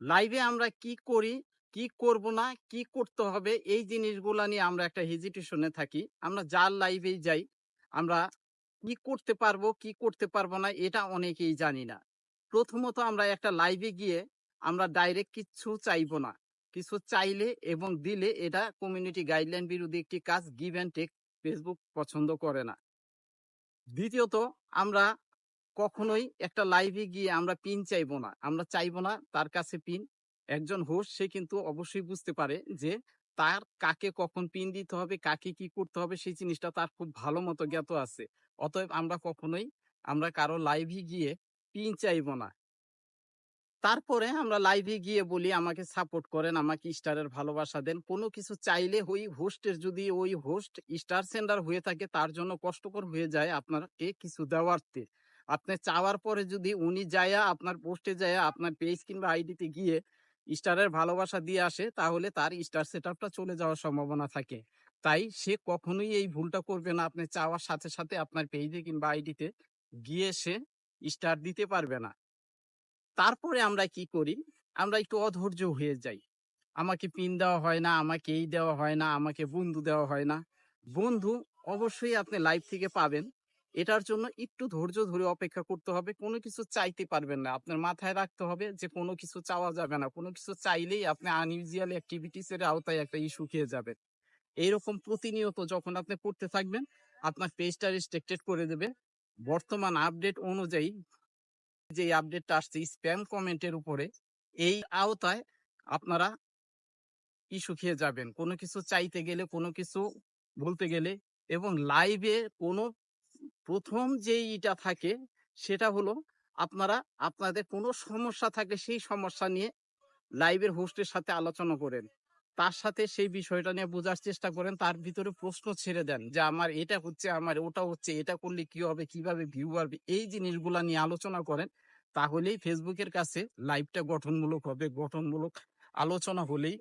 লাইভে আমরা কি করি, কি করব না, কি করতে হবে, এই জিনিসগুলা নিয়ে আমরা একটা হেজিটেশনে থাকি। আমরা যার লাইভেই যাই, আমরা কি করতে পারব, কি করতে পারব না, এটা অনেকেই জানি না। প্রথমত আমরা একটা লাইভে গিয়ে আমরা ডাইরেক্ট কিচ্ছু চাইব না। কিছু চাইলে এবং দিলে এটা কমিউনিটি গাইডলাইন বিরোধী একটি কাজ গিভ অ্যান্ড টেক ফেসবুক পছন্দ করে না। দ্বিতীয়ত, আমরা কখনোই একটা লাইভে গিয়ে আমরা পিন চাইব না। আমরা চাইব না তার কাছে পিন একজন হোস্ট সে কিন্তু অবশ্যই বুঝতে পারে যে তার কাকে কখন পিন দিতে হবে, কাকে কি করতে হবে, সেই জিনিসটা তার খুব ভালো মতো জ্ঞাত আছে। অতএব আমরা কখনোই, আমরা কারও লাইভে গিয়ে পিন চাইব না। তারপরে আমরা লাইভে গিয়ে বলি, আমাকে সাপোর্ট করেন, আমাকে স্টারের ভালোবাসা দেন। কোনো কিছু চাইলে ওই হোস্টের যদি ওই হোস্ট স্টার সেন্ডার হয়ে থাকে, তার জন্য কষ্টকর হয়ে যায় আপনাকে কিছু দেওয়ারতে। আপনি চাওয়ার পরে যদি উনি যায়া আপনার পোস্টে যায়া আপনার পেজ কিংবা আইডিতে গিয়ে স্টারের ভালোবাসা দিয়ে আসে, তাহলে তার স্টার সেটআপটা চলে যাওয়ার সম্ভাবনা থাকে। তাই সে কখনোই এই ভুলটা করবে না। আপনি চাওয়ার সাথে সাথে আপনার পেজে কিংবা আইডিতে গিয়ে সে স্টার দিতে পারবে না। তারপরে আমরা কি করি? আমরা একটু অধৈর্য হয়ে যাই। আমাকে পিন দেওয়া হয় না, আমাকে এই দেওয়া হয় না, আমাকে বন্ধু দেওয়া হয় না। বন্ধু অবশ্যই আপনি লাইভ থেকে পাবেন। এটার জন্য একটু ধৈর্য ধরে অপেক্ষা করতে হবে। কোনো কিছু চাইতে পারবেন না। আপনার মাথায় রাখতে হবে যে, কোনো কিছু চাওয়া যাবে না। কোনো কিছু চাইলেই আপনি আনইউজুয়াল অ্যাক্টিভিটিস এর আওতায় একটা ইস্যু খেয়ে যাবেন। এইরকম প্রতিনিয়ত যখন আপনি করতে থাকবেন, আপনার পেজটা রেস্ট্রিক্টেড করে দেবে বর্তমান আপডেট অনুযায়ী যে আপডেটটা আসছে স্প্যাম কমেন্টের উপরে, এই আওতায় আপনারা ইস্যু খেয়ে যাবেন। কোনো কিছু চাইতে গেলে, কোনো কিছু বলতে গেলে এবং লাইভে কোনো প্রথম যে ইটা থাকে, সেটা হলো আপনারা, আপনাদের কোনো সমস্যা থাকলে সেই সমস্যা নিয়ে লাইভের হোস্টের সাথে আলোচনা করেন। তার সাথে সেই বিষয়টা নিয়ে বোঝার চেষ্টা করেন, তার ভিতরে প্রশ্ন ছেড়ে দেন যে, আমার এটা হচ্ছে, আমার ওটা হচ্ছে, এটা করলে কি হবে, কীভাবে ভিউ বাড়বে এই জিনিসগুলা নিয়ে আলোচনা করেন, তাহলেই ফেসবুকের কাছে লাইভটা গঠনমূলক হবে। গঠনমূলক আলোচনা হলেই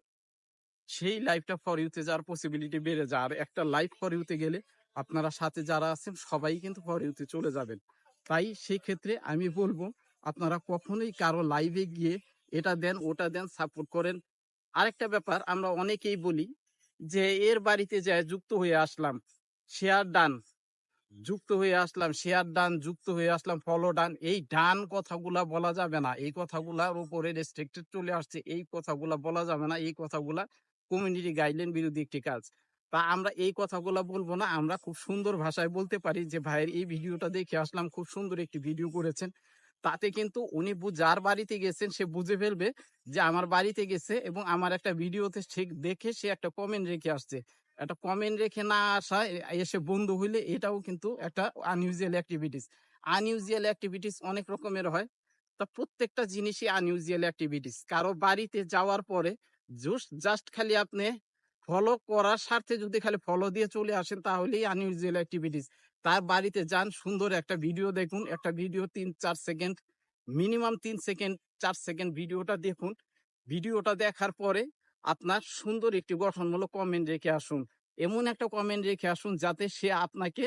সেই লাইভটা ফর ইউতে যাওয়ার পসিবিলিটি বেড়ে যায়। আর একটা লাইভ ফর ইউতে গেলে আপনারা সাথে যারা আছেন সবাই কিন্তু ফর ইউতে চলে যাবেন। তাই সেই ক্ষেত্রে আমি বলব, আপনারা কখনোই কারও লাইভে গিয়ে এটা দেন, ওটা দেন সাপোর্ট করেন। আরেকটা ব্যাপার, আমরা অনেকেই বলি যে, এর বাড়িতে যায় যুক্ত হয়ে আসলাম শেয়ার ডান যুক্ত হয়ে আসলাম শেয়ার ডান যুক্ত হয়ে আসলাম ফলো ডান এই ডান কথাগুলা বলা যাবে না। এই কথাগুলার উপরে রেস্ট্রিক্টেড চলে আসছে, এই কথাগুলা বলা যাবে না, এই কথাগুলা কমিউনিটি গাইডলাইন বিরোধী একটি কাজ। তা আমরা এই কথাগুলো বলব না, আমরা খুব সুন্দর ভাষায় বলতে পারি যে, ভাইয়ের এই ভিডিওটা দেখে আসলাম, খুব সুন্দর একটি ভিডিও করেছেন। তাতে কিন্তু উনি যার বাড়িতে গেছেন, সে বুঝে ফেলবে যে, আমার বাড়িতে গেছে এবং আমার একটা ভিডিওতে ঠিক দেখে সে একটা কমেন্ট রেখে আসছে। একটা কমেন্ট রেখে না আসা এসে বন্ধু হইলে এটাও কিন্তু একটা আনইউজুয়াল অ্যাক্টিভিটিস আনইউজুয়াল অ্যাক্টিভিটিস অনেক রকমের হয়। তা প্রত্যেকটা জিনিসই আনইউজুয়াল অ্যাক্টিভিটিস কারও বাড়িতে যাওয়ার পরে জাস্ট খালি আপনি ফলো করার স্বার্থে যদি খালি ফলো দিয়ে চলে আসেন, তাহলেই আনইউজুয়াল অ্যাক্টিভিটিস তার বাড়িতে যান, সুন্দর একটা ভিডিও দেখুন, একটা ভিডিও তিন চার সেকেন্ড মিনিমাম তিন সেকেন্ড চার সেকেন্ড ভিডিওটা দেখুন। ভিডিওটা দেখার পরে আপনার সুন্দর একটি গঠনমূলক কমেন্ট রেখে আসুন। এমন একটা কমেন্ট রেখে আসুন, যাতে সে আপনাকে,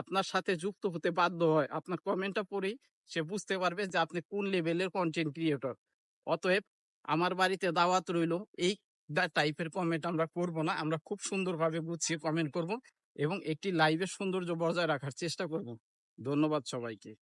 আপনার সাথে যুক্ত হতে বাধ্য হয়। আপনার কমেন্টটা পড়েই সে বুঝতে পারবে যে আপনি কোন লেভেলের কন্টেন্ট ক্রিয়েটর অতএব আমার বাড়িতে দাওয়াত রইল। এই টাইপের কমেন্ট আমরা করব না। আমরা খুব সুন্দরভাবে গুছিয়ে কমেন্ট করব এবং একটি লাইভের সৌন্দর্য বজায় রাখার চেষ্টা করব। ধন্যবাদ সবাইকে।